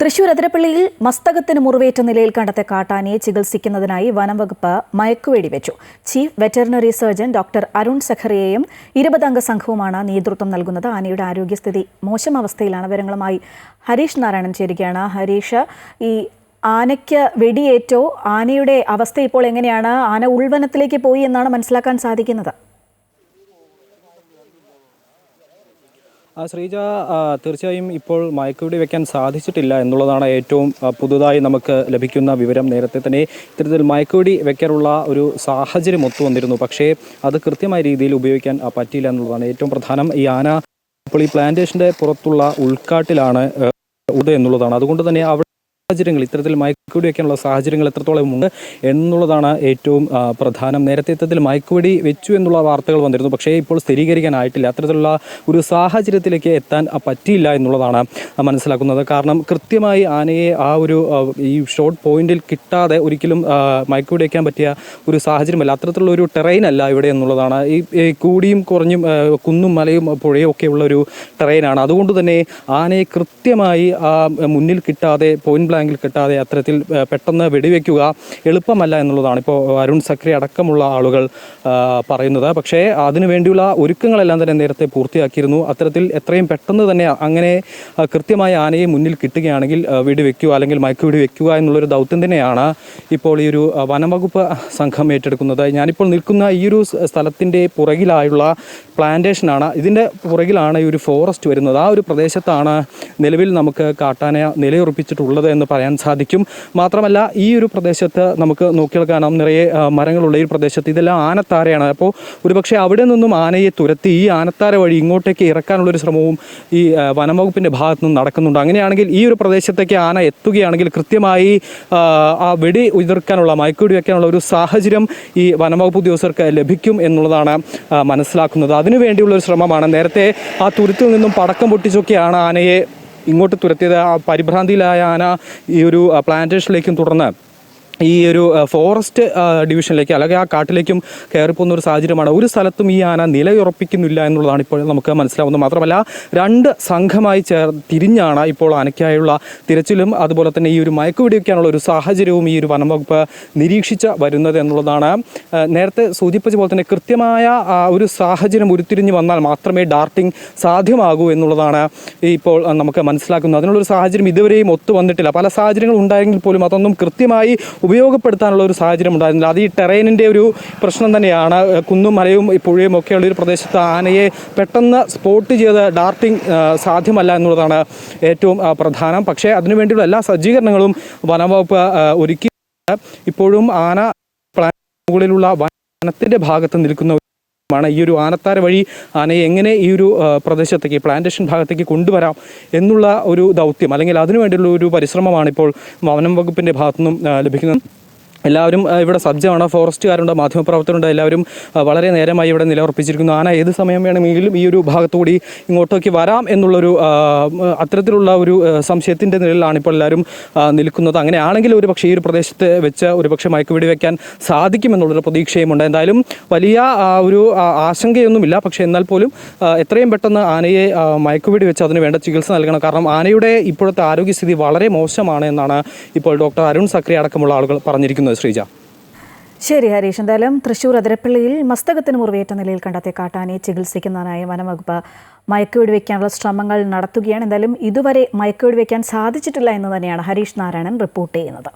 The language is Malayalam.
തൃശൂർ അതിരപ്പള്ളിയിൽ മസ്തകത്തിന് മുറിവേറ്റ നിലയിൽ കണ്ടെത്തിയ കാട്ടാനയെ ചികിത്സിക്കുന്നതിനായി വനംവകുപ്പ് മയക്കുവേടി വെച്ചു. Chief veterinary surgeon doctor Arun സഖറിയെയും ഇരുപതംഗ സംഘവുമാണ് നേതൃത്വം നൽകുന്നത്. ആനയുടെ ആരോഗ്യസ്ഥിതി മോശം അവസ്ഥയിലാണ്. വിവരങ്ങളുമായി ഹരീഷ് നാരായണൻ ചേരുകയാണ്. ഹരീഷ് ഈ ആനയ്ക്ക് വെടിയേറ്റോ? ആനയുടെ അവസ്ഥ ഇപ്പോൾ എങ്ങനെയാണ്? ആന ഉൾവനത്തിലേക്ക് പോയി എന്നാണ് മനസ്സിലാക്കാൻ സാധിക്കുന്നത്. ശ്രീജ തീർച്ചയായും ഇപ്പോൾ മയക്കുവെടി വെക്കാൻ സാധിച്ചിട്ടില്ല എന്നുള്ളതാണ് ഏറ്റവും പുതുതായി നമുക്ക് ലഭിക്കുന്ന വിവരം. നേരത്തെ തന്നെ ഇത്തരത്തിൽ മയക്കുവെടി വെക്കാനുള്ള ഒരു സാഹചര്യം ഒത്തു വന്നിരുന്നു. പക്ഷേ അത് കൃത്യമായ രീതിയിൽ ഉപയോഗിക്കാൻ പറ്റിയില്ല എന്നുള്ളതാണ് ഏറ്റവും പ്രധാനം. ഈ ആന ഇപ്പോൾ ഈ പ്ലാന്റേഷന്റെ പുറത്തുള്ള ഉൾക്കാട്ടിലാണ് ഉള്ളത് എന്നുള്ളതാണ്. അതുകൊണ്ട് തന്നെ അവിടെ സാഹചര്യങ്ങൾ ഇത്തരത്തിൽ മയക്കുവെടി വെക്കാനുള്ള സാഹചര്യങ്ങൾ എത്രത്തോളം ഉണ്ട് എന്നുള്ളതാണ് ഏറ്റവും പ്രധാനം. നേരത്തെ ഇത്തരത്തിൽ മയക്കുവെടി വെച്ചു എന്നുള്ള വാർത്തകൾ വന്നിരുന്നു. പക്ഷേ ഇപ്പോൾ സ്ഥിരീകരിക്കാനായിട്ടില്ല. അത്തരത്തിലുള്ള ഒരു സാഹചര്യത്തിലേക്ക് എത്താൻ പറ്റിയില്ല എന്നുള്ളതാണ് മനസ്സിലാക്കുന്നത്. കാരണം കൃത്യമായി ആനയെ ആ ഒരു ഈ ഷോർട്ട് പോയിന്റിൽ കിട്ടാതെ ഒരിക്കലും മയക്കുവെടി വയ്ക്കാൻ പറ്റിയ ഒരു സാഹചര്യമല്ല. അത്തരത്തിലുള്ള ഒരു ടെറൈൻ അല്ല ഇവിടെ എന്നുള്ളതാണ്. ഈ കൂടിയും കുറഞ്ഞും കുന്നും മലയും പുഴയും ഒക്കെയുള്ള ഒരു ടെറൈനാണ് അതുകൊണ്ട് തന്നെ ആനയെ കൃത്യമായി മുന്നിൽ കിട്ടാതെ പോയിന്റ് ബ്ലാങ്കിൽ കിട്ടാതെ അത്തരത്തിൽ പെട്ടെന്ന് വെടിവെക്കുക എളുപ്പമല്ല എന്നുള്ളതാണ് ഇപ്പോൾ അരുൺ സക്രി അടക്കമുള്ള ആളുകൾ പറയുന്നത്. പക്ഷേ അതിനുവേണ്ടിയുള്ള ഒരുക്കങ്ങളെല്ലാം തന്നെ നേരത്തെ പൂർത്തിയാക്കിയിരുന്നു. അത്തരത്തിൽ എത്രയും പെട്ടെന്ന് തന്നെ അങ്ങനെ കൃത്യമായ ആനയെ മുന്നിൽ കിട്ടുകയാണെങ്കിൽ വെടിവെക്കുക അല്ലെങ്കിൽ മയക്കുവെടി വെക്കുക എന്നുള്ളൊരു ദൗത്യം തന്നെയാണ് ഇപ്പോൾ ഈ ഒരു വനംവകുപ്പ് സംഘം ഏറ്റെടുക്കുന്നത്. ഞാനിപ്പോൾ നിൽക്കുന്ന ഈ ഒരു സ്ഥലത്തിന്റെ പുറകിലായുള്ള പ്ലാന്റേഷനാണ്. ഇതിന്റെ പുറകിലാണ് ഈ ഒരു ഫോറസ്റ്റ് വരുന്നത്. ആ ഒരു പ്രദേശത്താണ് നിലവിൽ നമുക്ക് കാട്ടാന നിലയുറപ്പിച്ചിട്ടുള്ളത് എന്ന് പറയാൻ സാധിക്കും. മാത്രമല്ല ഈ ഒരു പ്രദേശത്ത് നമുക്ക് നോക്കിയാൽ കാണാം നിറയെ മരങ്ങളുള്ള ഈ പ്രദേശത്ത് ഇതെല്ലാം ആനത്താരയാണ്. അപ്പോൾ ഒരുപക്ഷെ അവിടെ നിന്നും ആനയെ തുരത്തി ഈ ആനത്താര വഴി ഇങ്ങോട്ടേക്ക് ഇറക്കാനുള്ള ഒരു ശ്രമവും ഈ വനംവകുപ്പിന്റെ ഭാഗത്തു നിന്ന് നടക്കുന്നുണ്ട്. അങ്ങനെയാണെങ്കിൽ ഈ ഒരു പ്രദേശത്തേക്ക് ആന എത്തുകയാണെങ്കിൽ കൃത്യമായി ആ, വെടി ഉതിർക്കാനുള്ള മയക്കുവെടി വയ്ക്കാനുള്ള ഒരു സാഹചര്യം ഈ വനംവകുപ്പ് ഉദ്യോഗസ്ഥർക്ക് ലഭിക്കും എന്നുള്ളതാണ് മനസ്സിലാക്കുന്നത്. അതിനുവേണ്ടിയുള്ള ഒരു ശ്രമമാണ്. നേരത്തെ ആ തുരുത്തിൽ നിന്നും പടക്കം പൊട്ടിച്ചൊക്കെയാണ് ആനയെ ഇങ്ങോട്ട് തുരത്തിയത് ആ പരിഭ്രാന്തിയിലായ ആന ഈ ഒരു പ്ലാന്റേഷനിലേക്കും തുടർന്ന് ഈ ഒരു ഫോറസ്റ്റ് ഡിവിഷനിലേക്ക് അല്ലെങ്കിൽ ആ കാട്ടിലേക്കും കയറിപ്പോകുന്ന ഒരു സാഹചര്യമാണ്. ഒരു സ്ഥലത്തും ഈ ആന നിലയുറപ്പിക്കുന്നില്ല എന്നുള്ളതാണ് ഇപ്പോൾ നമുക്ക് മനസ്സിലാവുന്നത്. മാത്രമല്ല രണ്ട് സംഘമായി ചേർ തിരിഞ്ഞാണ് ഇപ്പോൾ ആനയ്ക്കായുള്ള തിരച്ചിലും അതുപോലെ തന്നെ ഈ ഒരു മയക്കുവെടി വയ്ക്കാനുള്ള ഒരു സാഹചര്യവും ഈ ഒരു വനം വകുപ്പ് നിരീക്ഷിച്ച് വരുന്നത് എന്നുള്ളതാണ്. നേരത്തെ സൂചിപ്പിച്ച പോലെ തന്നെ കൃത്യമായ ഒരു സാഹചര്യം ഉരുത്തിരിഞ്ഞ് വന്നാൽ മാത്രമേ ഡാർട്ടിംഗ് സാധ്യമാകൂ എന്നുള്ളതാണ് ഇപ്പോൾ നമുക്ക് മനസ്സിലാക്കുന്നത്. അതിനുള്ളൊരു സാഹചര്യം ഇതുവരെയും ഒത്തു വന്നിട്ടില്ല. പല സാഹചര്യങ്ങൾ ഉണ്ടായെങ്കിൽ പോലും അതൊന്നും കൃത്യമായി ഉപയോഗപ്പെടുത്താനുള്ള ഒരു സാഹചര്യം ഉണ്ടായിരുന്നില്ല. അത് ഈ ടെറൈനിന്റെ ഒരു പ്രശ്നം തന്നെയാണ്. കുന്നും മലയും പുഴയും ഒക്കെയുള്ള ഒരു പ്രദേശത്ത് ആനയെ പെട്ടെന്ന് സ്പോട്ട് ചെയ്ത് ഡാർട്ടിംഗ് സാധ്യമല്ല എന്നുള്ളതാണ് ഏറ്റവും പ്രധാനം. പക്ഷേ അതിനുവേണ്ടിയുള്ള എല്ലാ സജ്ജീകരണങ്ങളും വനംവകുപ്പ് ഒരുക്കി ഇപ്പോഴും ആന പ്ലാൻ മുകളിലുള്ള വനത്തിന്റെ ഭാഗത്ത് നിൽക്കുന്ന മാണ് ഈ ഒരു ആനത്താര വഴി ആനയെ എങ്ങനെ ഈ ഒരു പ്രദേശത്തേക്ക് പ്ലാന്റേഷൻ ഭാഗത്തേക്ക് കൊണ്ടുവരാം എന്നുള്ള ഒരു ദൗത്യം അല്ലെങ്കിൽ അതിനുവേണ്ടിയുള്ള ഒരു പരിശ്രമമാണ് ഇപ്പോൾ വനം വകുപ്പിന്റെ ഭാഗത്തുനിന്നും ലഭിക്കുന്നത്. എല്ലാവരും ഇവിടെ സജ്ജമാണ്. ഫോറസ്റ്റുകാരുണ്ട് മാധ്യമപ്രവർത്തകരുണ്ട് എല്ലാവരും വളരെ നേരമായി ഇവിടെ നിലയുറപ്പിച്ചിരിക്കുന്നു. ആന ഏത് സമയം വേണമെങ്കിലും ഈ ഒരു ഭാഗത്തുകൂടി ഇങ്ങോട്ടേക്ക് വരാം എന്നുള്ളൊരു അത്തരത്തിലുള്ള ഒരു സംശയത്തിന്റെ നിലയിലാണ് ഇപ്പോൾ എല്ലാവരും നിൽക്കുന്നത്. അങ്ങനെയാണെങ്കിൽ ഒരു പക്ഷേ ഈ ഒരു പ്രദേശത്ത് വെച്ച് ഒരു പക്ഷേ മയക്കുവെടി വെക്കാൻ സാധിക്കുമെന്നുള്ളൊരു പ്രതീക്ഷയുമുണ്ട്. എന്തായാലും വലിയ ഒരു ആശങ്കയൊന്നുമില്ല. പക്ഷേ എന്നാൽ പോലും എത്രയും പെട്ടെന്ന് ആനയെ മയക്കുപിടി വെച്ച് അതിന് വേണ്ട ചികിത്സ നൽകണം. കാരണം ആനയുടെ ഇപ്പോഴത്തെ ആരോഗ്യസ്ഥിതി വളരെ മോശമാണ് എന്നാണ് ഇപ്പോൾ ഡോക്ടർ അരുൺ സക്രി അടക്കമുള്ള ആളുകൾ പറഞ്ഞിരിക്കുന്നത്. ശ്രീജ. ശരി ഹരീഷ്. എന്തായാലും തൃശൂർ അതിരപ്പള്ളിയിൽ മസ്തകത്തിന് മുറിവേറ്റ നിലയിൽ കണ്ടെത്തിയ കാട്ടാനയെ ചികിത്സിക്കുന്നതിനായി വനംവകുപ്പ് മയക്കുവെടി വയ്ക്കാനുള്ള ശ്രമങ്ങൾ നടത്തുകയാണ്. എന്തായാലും ഇതുവരെ മയക്കുവെടി വയ്ക്കാൻ സാധിച്ചിട്ടില്ല എന്ന് തന്നെയാണ് ഹരീഷ് നാരായണൻ റിപ്പോർട്ട് ചെയ്യുന്നത്.